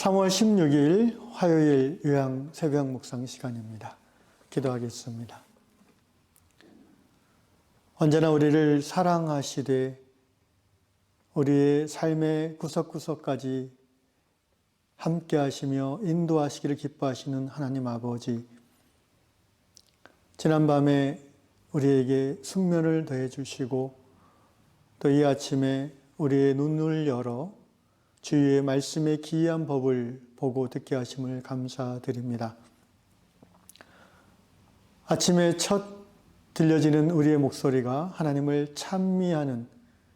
3월 16일 화요일 요양 새벽 묵상 시간입니다. 기도하겠습니다. 언제나 우리를 사랑하시되 우리의 삶의 구석구석까지 함께 하시며 인도하시기를 기뻐하시는 하나님 아버지 지난밤에 우리에게 숙면을 더해 주시고 또 이 아침에 우리의 눈을 열어 주의 말씀의 기이한 법을 보고 듣게 하심을 감사드립니다. 아침에 첫 들려지는 우리의 목소리가 하나님을 찬미하는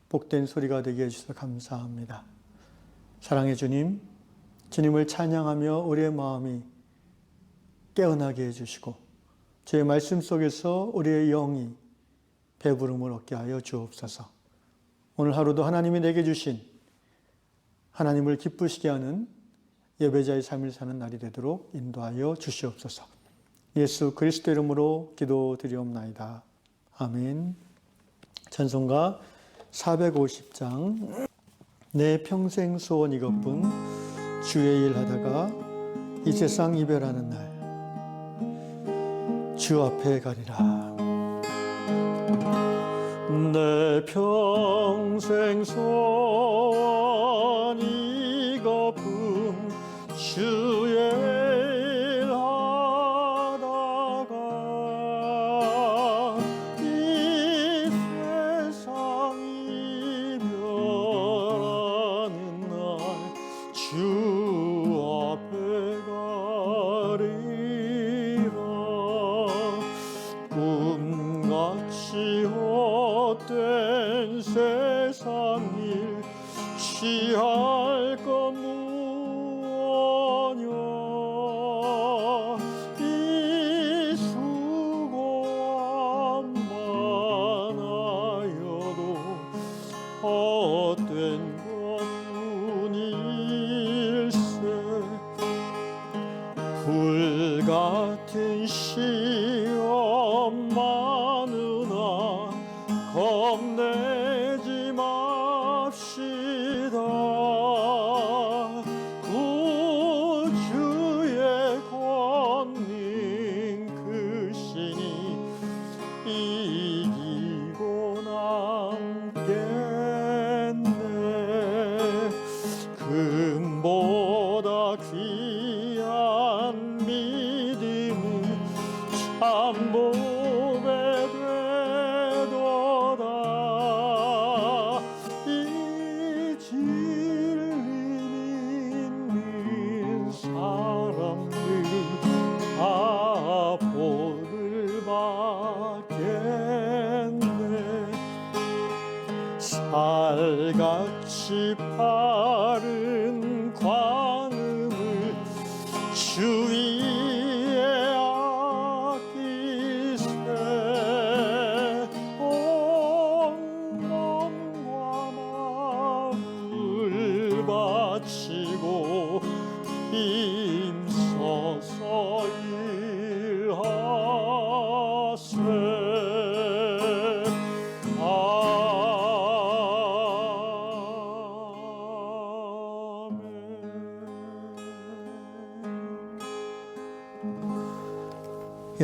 복된 소리가 되게 해주셔서 감사합니다. 사랑의 주님, 주님을 찬양하며 우리의 마음이 깨어나게 해주시고 주의 말씀 속에서 우리의 영이 배부름을 얻게 하여 주옵소서. 오늘 하루도 하나님이 내게 주신 하나님을 기쁘시게 하는 예배자의 삶을 사는 날이 되도록 인도하여 주시옵소서. 예수 그리스도 이름으로 기도드리옵나이다. 아멘. 찬송가 450장 내 평생 소원 이것뿐 주의 일 하다가 이 세상 이별하는 날 주 앞에 가리라. 내 평생 소원 이것뿐 주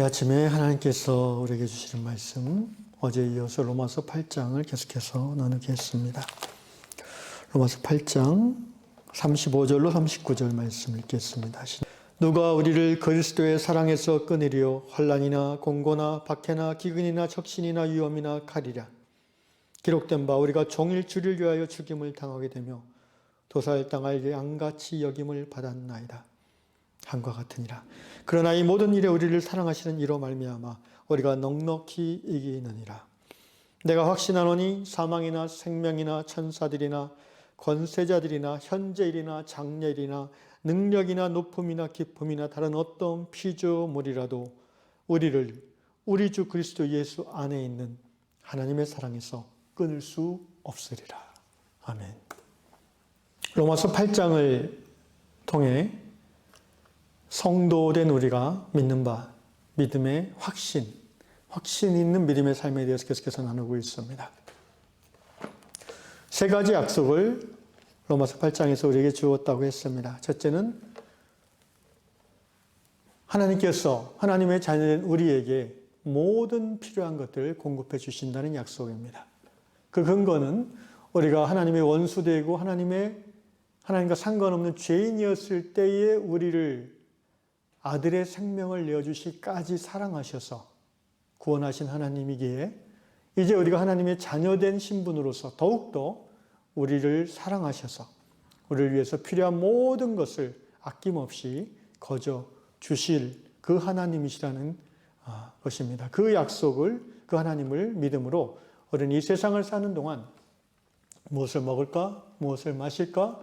이 아침에 하나님께서 우리에게 주시는 말씀 어제 이어서 로마서 8장을 계속해서 나누겠습니다. 로마서 8장 35절로 39절 말씀 읽겠습니다. 누가 우리를 그리스도의 사랑에서 끊으리요 환란이나 공고나 박해나 기근이나 적신이나 위험이나 칼이랴 기록된 바 우리가 종일 주를 위하여 죽임을 당하게 되며 도살당할 양같이 여김을 받았나이다. 한과 같으니라. 그러나 이 모든 일에 우리를 사랑하시는 이로 말미암아 우리가 넉넉히 이기느니라. 내가 확신하노니 사망이나 생명이나 천사들이나 권세자들이나 현재일이나 장래일이나 능력이나 높음이나 기쁨이나 다른 어떤 피조물이라도 우리를 우리 주 그리스도 예수 안에 있는 하나님의 사랑에서 끊을 수 없으리라. 아멘. 로마서 8장을 통해 성도된 우리가 믿는 바, 믿음의 확신, 확신 있는 믿음의 삶에 대해서 계속해서 나누고 있습니다. 세 가지 약속을 로마서 8장에서 우리에게 주었다고 했습니다. 첫째는 하나님께서 하나님의 자녀된 우리에게 모든 필요한 것들을 공급해 주신다는 약속입니다. 그 근거는 우리가 하나님의 원수되고 하나님의 하나님과 상관없는 죄인이었을 때에 우리를 아들의 생명을 내어주시까지 사랑하셔서 구원하신 하나님이기에 이제 우리가 하나님의 자녀된 신분으로서 더욱더 우리를 사랑하셔서 우리를 위해서 필요한 모든 것을 아낌없이 거저 주실 그 하나님이시라는 아, 것입니다. 그 약속을 그 하나님을 믿음으로 우리는 이 세상을 사는 동안 무엇을 먹을까, 무엇을 마실까,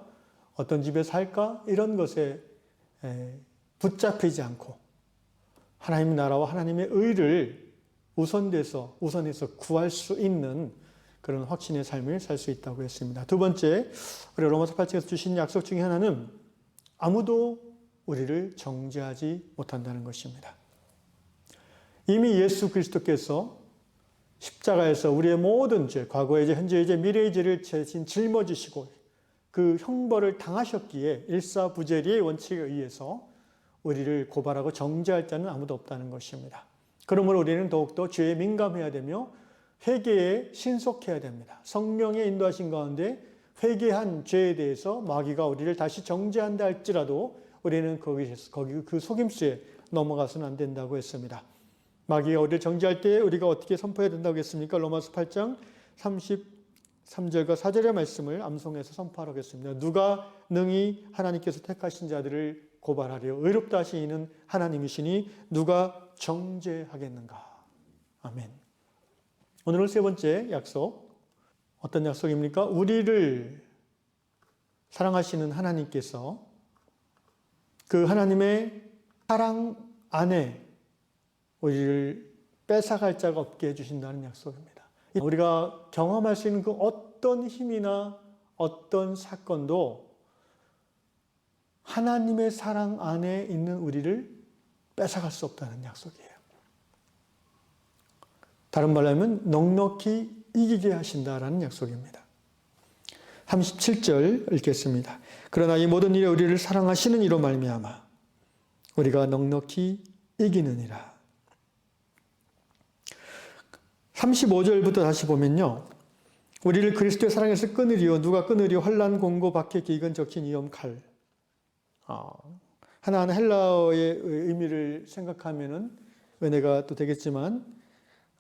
어떤 집에 살까 이런 것에 붙잡히지 않고 하나님 나라와 하나님의 의를 우선돼서 우선해서 구할 수 있는 그런 확신의 삶을 살 수 있다고 했습니다. 두 번째, 우리 로마서 8장에서 주신 약속 중에 하나는 아무도 우리를 정죄하지 못한다는 것입니다. 이미 예수 그리스도께서 십자가에서 우리의 모든 죄, 과거의 죄, 현재의 죄, 미래의 죄를 대신 짊어지시고 그 형벌을 당하셨기에 일사부재리의 원칙에 의해서 우리를 고발하고 정죄할 자는 아무도 없다는 것입니다. 그러므로 우리는 더욱더 죄에 민감해야 되며 회개에 신속해야 됩니다. 성령의 인도하신 가운데 회개한 죄에 대해서 마귀가 우리를 다시 정죄한다 할지라도 우리는 거기, 거기 그 속임수에 넘어가서는 안 된다고 했습니다. 마귀가 우리를 정죄할 때 우리가 어떻게 선포해야 된다고 했습니까? 로마서 8장 33절과 4절의 말씀을 암송해서 선포하라고 했습니다. 누가 능히 하나님께서 택하신 자들을 고발하려 의롭다 하신 이는 하나님이시니 누가 정죄하겠는가? 아멘. 오늘 세 번째 약속. 어떤 약속입니까? 우리를 사랑하시는 하나님께서 그 하나님의 사랑 안에 우리를 뺏어갈 자가 없게 해주신다는 약속입니다. 우리가 경험할 수 있는 그 어떤 힘이나 어떤 사건도 하나님의 사랑 안에 있는 우리를 뺏어갈 수 없다는 약속이에요. 다른 말로 하면 넉넉히 이기게 하신다라는 약속입니다. 37절 읽겠습니다. 그러나 이 모든 일에 우리를 사랑하시는 이로 말미암아 우리가 넉넉히 이기느니라. 35절부터 다시 보면요. 우리를 그리스도의 사랑에서 끊으리요. 누가 끊으리요. 환란, 공고, 박해, 기근, 적힌 위험, 칼. 어, 하나하나 헬라어의 의미를 생각하면은 은혜가 또 되겠지만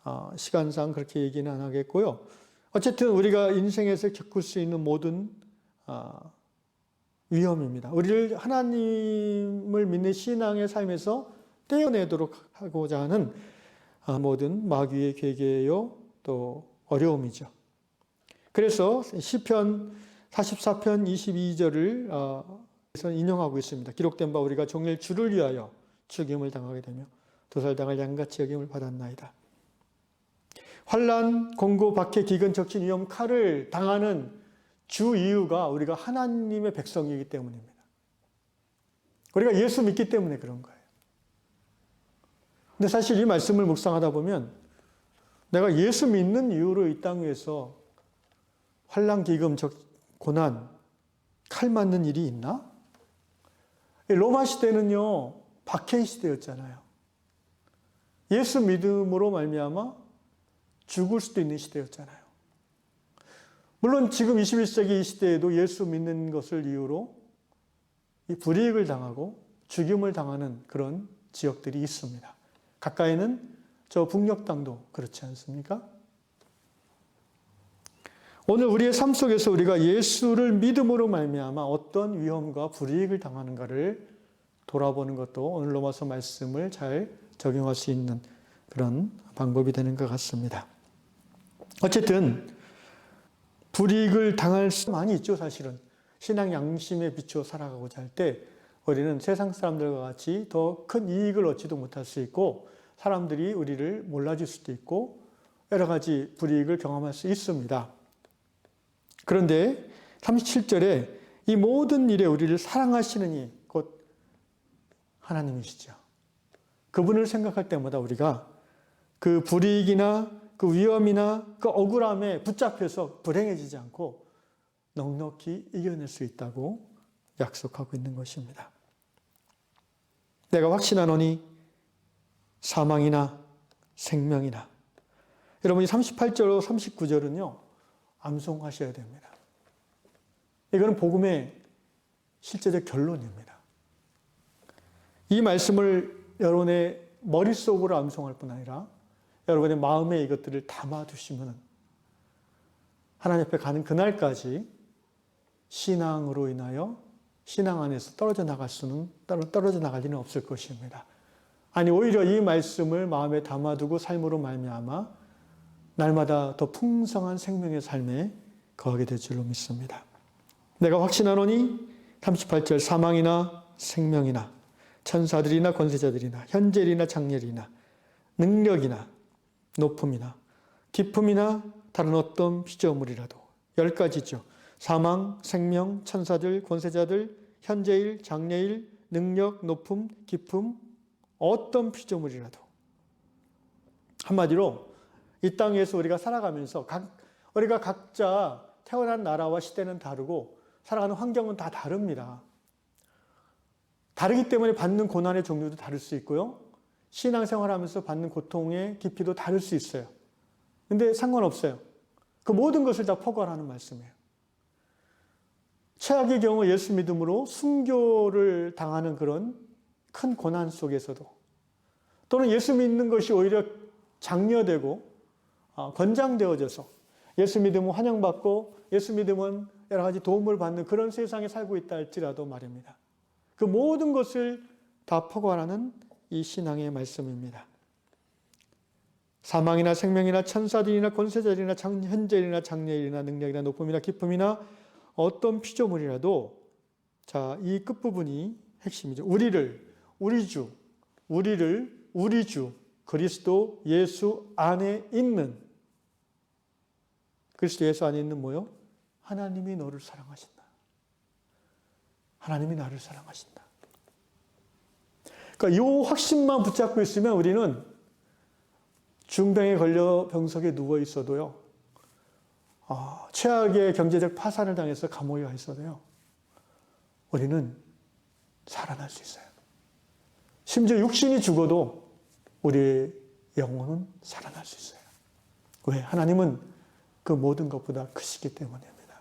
어, 시간상 그렇게 얘기는 안 하겠고요. 어쨌든 우리가 인생에서 겪을 수 있는 모든 어, 위험입니다. 우리를 하나님을 믿는 신앙의 삶에서 떼어내도록 하고자 하는 아, 모든 마귀의 괴계요 또 어려움이죠. 그래서 시편 44편 22절을 어, 인용하고 있습니다. 기록된 바 우리가 종일 주를 위하여 죽임을 당하게 되며 도살당할 양같이 여김을 받았나이다. 환란, 공고, 박해, 기근, 적신, 위험, 칼을 당하는 주 이유가 우리가 하나님의 백성이기 때문입니다. 우리가 예수 믿기 때문에 그런 거예요. 근데 사실 이 말씀을 묵상하다 보면 내가 예수 믿는 이유로 이 땅 위에서 환란, 기금, 적 고난, 칼 맞는 일이 있나? 로마 시대는요 박해 시대였잖아요. 예수 믿음으로 말미암아 죽을 수도 있는 시대였잖아요. 물론 지금 21세기 이 시대에도 예수 믿는 것을 이유로 이 불이익을 당하고 죽임을 당하는 그런 지역들이 있습니다. 가까이는 저 북녘 땅도 그렇지 않습니까? 오늘 우리의 삶 속에서 우리가 예수를 믿음으로 말미암아 어떤 위험과 불이익을 당하는가를 돌아보는 것도 오늘 로마서 말씀을 잘 적용할 수 있는 그런 방법이 되는 것 같습니다. 어쨌든 불이익을 당할 수 많이 있죠, 사실은. 신앙 양심에 비추어 살아가고자 할 때 우리는 세상 사람들과 같이 더 큰 이익을 얻지도 못할 수 있고 사람들이 우리를 몰라줄 수도 있고 여러 가지 불이익을 경험할 수 있습니다. 그런데 37절에 이 모든 일에 우리를 사랑하시는 이 곧 하나님이시죠. 그분을 생각할 때마다 우리가 그 불이익이나 그 위험이나 그 억울함에 붙잡혀서 불행해지지 않고 넉넉히 이겨낼 수 있다고 약속하고 있는 것입니다. 내가 확신하노니 사망이나 생명이나 여러분 이 38절, 39절은요, 암송하셔야 됩니다. 이거는 복음의 실제적 결론입니다. 이 말씀을 여러분의 머릿속으로 암송할 뿐 아니라 여러분의 마음에 이것들을 담아두시면 하나님 앞에 가는 그날까지 신앙으로 인하여 신앙 안에서 떨어져 나갈 수는 떨어져 나갈 일은 없을 것입니다. 아니 오히려 이 말씀을 마음에 담아두고 삶으로 말미암아 날마다 더 풍성한 생명의 삶에 거하게 될 줄로 믿습니다. 내가 확신하노니 38절 사망이나 생명이나 천사들이나 권세자들이나 현재일이나 장렬이나 능력이나 높음이나 기품이나 다른 어떤 피조물이라도 열 가지죠. 사망, 생명, 천사들, 권세자들, 현재일, 장래일, 능력, 높음, 기품, 어떤 피조물이라도 한마디로 이 땅에서 우리가 살아가면서 각 우리가 각자 태어난 나라와 시대는 다르고 살아가는 환경은 다 다릅니다. 다르기 때문에 받는 고난의 종류도 다를 수 있고요. 신앙생활 하면서 받는 고통의 깊이도 다를 수 있어요. 근데 상관없어요. 그 모든 것을 다 포괄하는 말씀이에요. 최악의 경우 예수 믿음으로 순교를 당하는 그런 큰 고난 속에서도 또는 예수 믿는 것이 오히려 장려되고 어, 권장되어져서 예수 믿음은 환영받고 예수 믿음은 여러 가지 도움을 받는 그런 세상에 살고 있다 할지라도 말입니다. 그 모든 것을 다 포괄하는 이 신앙의 말씀입니다. 사망이나 생명이나 천사들이나 권세자들이나 현재일이나 장래일이나 능력이나 높음이나 기쁨이나 어떤 피조물이라도 자, 이 끝부분이 핵심이죠. 우리를 우리 주, 우리를 우리 주 그리스도 예수 안에 있는 그리스도 예수 안에 있는 뭐요? 하나님이 너를 사랑하신다. 하나님이 나를 사랑하신다. 그러니까 이 확신만 붙잡고 있으면 우리는 중병에 걸려 병석에 누워 있어도요. 아, 최악의 경제적 파산을 당해서 감옥에 가 있어도요. 우리는 살아날 수 있어요. 심지어 육신이 죽어도 우리의 영혼은 살아날 수 있어요. 왜? 하나님은 그 모든 것보다 크시기 때문입니다.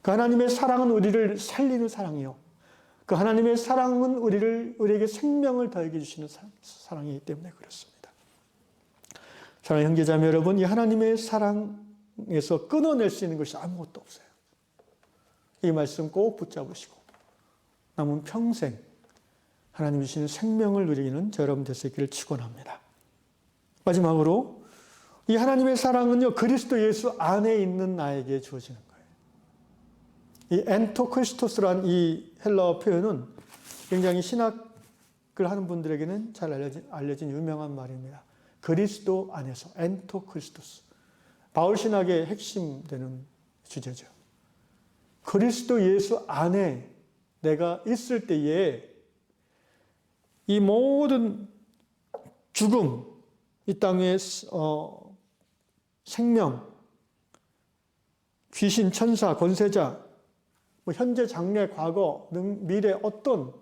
그 하나님의 사랑은 우리를 살리는 사랑이요. 그 하나님의 사랑은 우리를, 우리에게 생명을 더하게 주시는 사랑이기 때문에 그렇습니다. 사랑하는 형제자매 여러분, 이 하나님의 사랑에서 끊어낼 수 있는 것이 아무것도 없어요. 이 말씀 꼭 붙잡으시고, 남은 평생 하나님 주시는 생명을 누리는 저 여러분 되시기를 축원합니다. 마지막으로 이 하나님의 사랑은요 그리스도 예수 안에 있는 나에게 주어지는 거예요. 이 엔토크리스토스란 이 헬라어 표현은 굉장히 신학을 하는 분들에게는 잘 알려진, 알려진 유명한 말입니다. 그리스도 안에서 엔토크리스토스. 바울 신학의 핵심 되는 주제죠. 그리스도 예수 안에 내가 있을 때에 이 모든 죽음, 이 땅의 어, 생명, 귀신, 천사, 권세자, 뭐 현재, 장래, 과거, 미래 어떤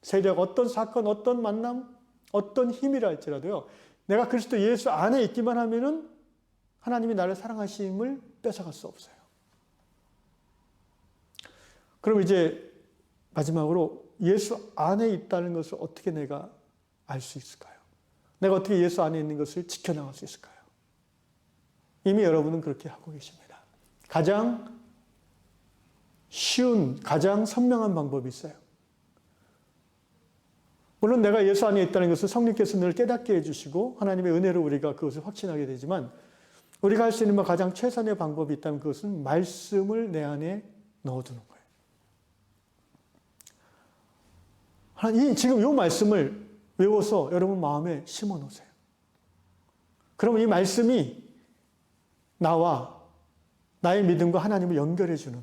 세력, 어떤 사건, 어떤 만남, 어떤 힘이라 할지라도요. 내가 그리스도 예수 안에 있기만 하면은 하나님이 나를 사랑하심을 뺏어갈 수 없어요. 그럼 이제 마지막으로 예수 안에 있다는 것을 어떻게 내가 알 수 있을까요? 내가 어떻게 예수 안에 있는 것을 지켜나갈 수 있을까요? 이미 여러분은 그렇게 하고 계십니다. 가장 쉬운, 가장 선명한 방법이 있어요. 물론 내가 예수 안에 있다는 것을 성령께서 늘 깨닫게 해주시고 하나님의 은혜로 우리가 그것을 확신하게 되지만 우리가 할 수 있는 가장 최선의 방법이 있다면 그것은 말씀을 내 안에 넣어두는 거예요. 이, 지금 이 말씀을 외워서 여러분 마음에 심어 놓으세요. 그러면 이 말씀이 나와 나의 믿음과 하나님을 연결해주는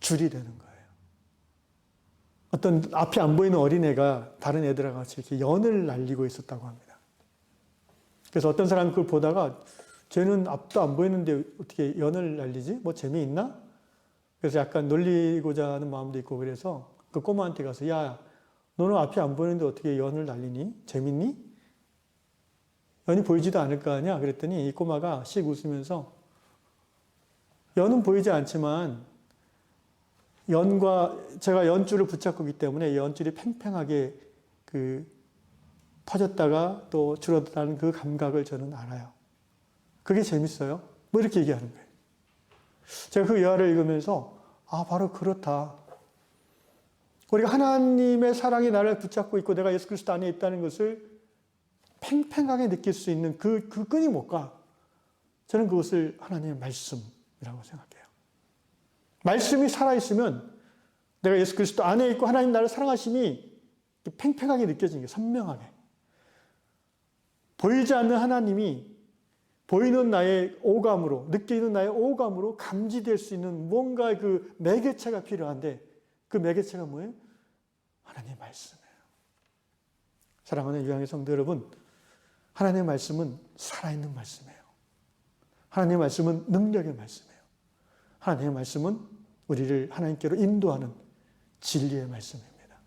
줄이 되는 거예요. 어떤 앞이 안 보이는 어린애가 다른 애들과 같이 이렇게 연을 날리고 있었다고 합니다. 그래서 어떤 사람이 그걸 보다가 쟤는 앞도 안 보이는데 어떻게 연을 날리지? 뭐 재미있나? 그래서 약간 놀리고자 하는 마음도 있고 그래서 그 꼬마한테 가서 야 너는 앞이 안 보이는데 어떻게 연을 날리니? 재밌니? 연이 보이지도 않을 거 아니야? 그랬더니 이 꼬마가 씩 웃으면서 연은 보이지 않지만 연과 제가 연줄을 붙잡고 있기 때문에 연줄이 팽팽하게 그 퍼졌다가 또 줄어드는 그 감각을 저는 알아요. 그게 재밌어요. 뭐 이렇게 얘기하는 거예요. 제가 그 여화를 읽으면서 아 바로 그렇다. 우리가 하나님의 사랑이 나를 붙잡고 있고 내가 예수 그리스도 안에 있다는 것을 팽팽하게 느낄 수 있는 그, 그 끈이 뭘까? 저는 그것을 하나님의 말씀이라고 생각해요. 말씀이 살아있으면 내가 예수 그리스도 안에 있고 하나님 나를 사랑하심이 팽팽하게 느껴지는 게 선명하게. 보이지 않는 하나님이 보이는 나의 오감으로, 느끼는 나의 오감으로 감지될 수 있는 뭔가 그 매개체가 필요한데 그 매개체가 뭐예요? 하나님의 말씀이에요. 사랑하는 유양의 성도 여러분, 하나님의 말씀은 살아있는 말씀이에요. 하나님의 말씀은 능력의 말씀이에요. 하나님의 말씀은 우리를 하나님께로 인도하는 진리의 말씀입니다.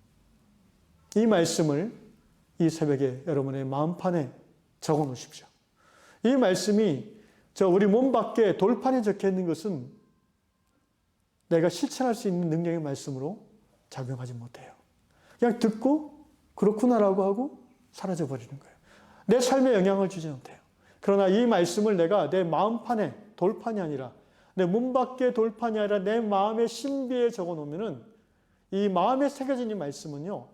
이 말씀을 이 새벽에 여러분의 마음판에 적어 놓으십시오. 이 말씀이 저 우리 몸 밖에 돌판에 적혀 있는 것은 내가 실천할 수 있는 능력의 말씀으로 작용하지 못해요. 그냥 듣고 그렇구나라고 하고 사라져 버리는 거예요. 내 삶에 영향을 주지 못해요. 그러나 이 말씀을 내가 내 마음판에 돌판이 아니라 내몸 밖에 돌판이 아니라 내 마음의 신비에 적어 놓으면은 이 마음에 새겨진 이 말씀은요.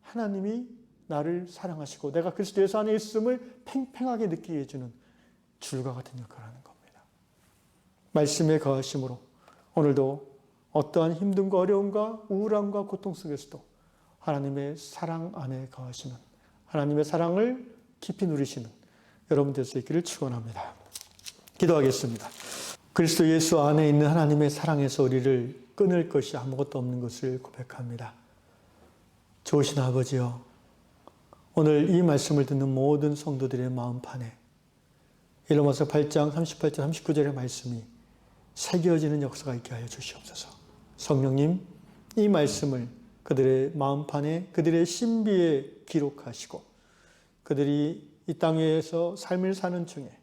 하나님이 나를 사랑하시고 내가 그리스도 예수 안에 있음을 팽팽하게 느끼게 해주는 줄과 같은 역할을 하는 겁니다. 말씀의 거하심으로 오늘도 어떠한 힘듦과 어려움과 우울함과 고통 속에서도 하나님의 사랑 안에 거하시는 하나님의 사랑을 깊이 누리시는 여러분 될 수 있기를 축원합니다. 기도하겠습니다. 그리스도 예수 안에 있는 하나님의 사랑에서 우리를 끊을 것이 아무것도 없는 것을 고백합니다. 좋으신 아버지여, 오늘 이 말씀을 듣는 모든 성도들의 마음판에 일로마서 8장 38절 39절의 말씀이 새겨지는 역사가 있게 하여 주시옵소서. 성령님, 이 말씀을 그들의 마음판에 그들의 신비에 기록하시고 그들이 이 땅에서 삶을 사는 중에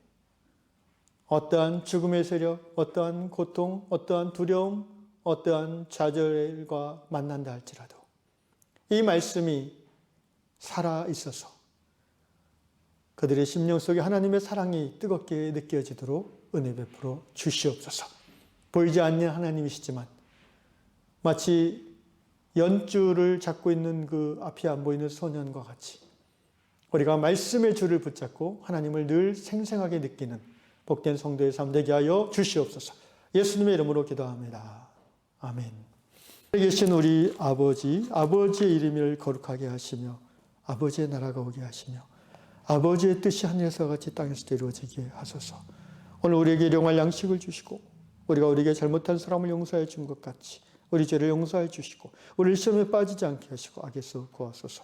어떠한 죽음의 세력, 어떠한 고통, 어떠한 두려움, 어떠한 좌절과 만난다 할지라도 이 말씀이 살아 있어서 그들의 심령 속에 하나님의 사랑이 뜨겁게 느껴지도록 은혜 베풀어 주시옵소서. 보이지 않는 하나님이시지만 마치 연줄을 잡고 있는 그 앞이 안 보이는 소년과 같이 우리가 말씀의 줄을 붙잡고 하나님을 늘 생생하게 느끼는 복된 성도의 삶 되게 하여 주시옵소서. 예수님의 이름으로 기도합니다. 아멘. 계신 우리 아버지, 아버지의 이름을 거룩하게 하시며 아버지의 나라가 오게 하시며 아버지의 뜻이 하늘에서 같이 땅에서도 이루어지게 하소서. 오늘 우리에게 일용할 양식을 주시고 우리가 우리에게 잘못한 사람을 용서해 준 것 같이 우리 죄를 용서해 주시고 우리를 시험에 빠지지 않게 하시고 악에서 구하소서.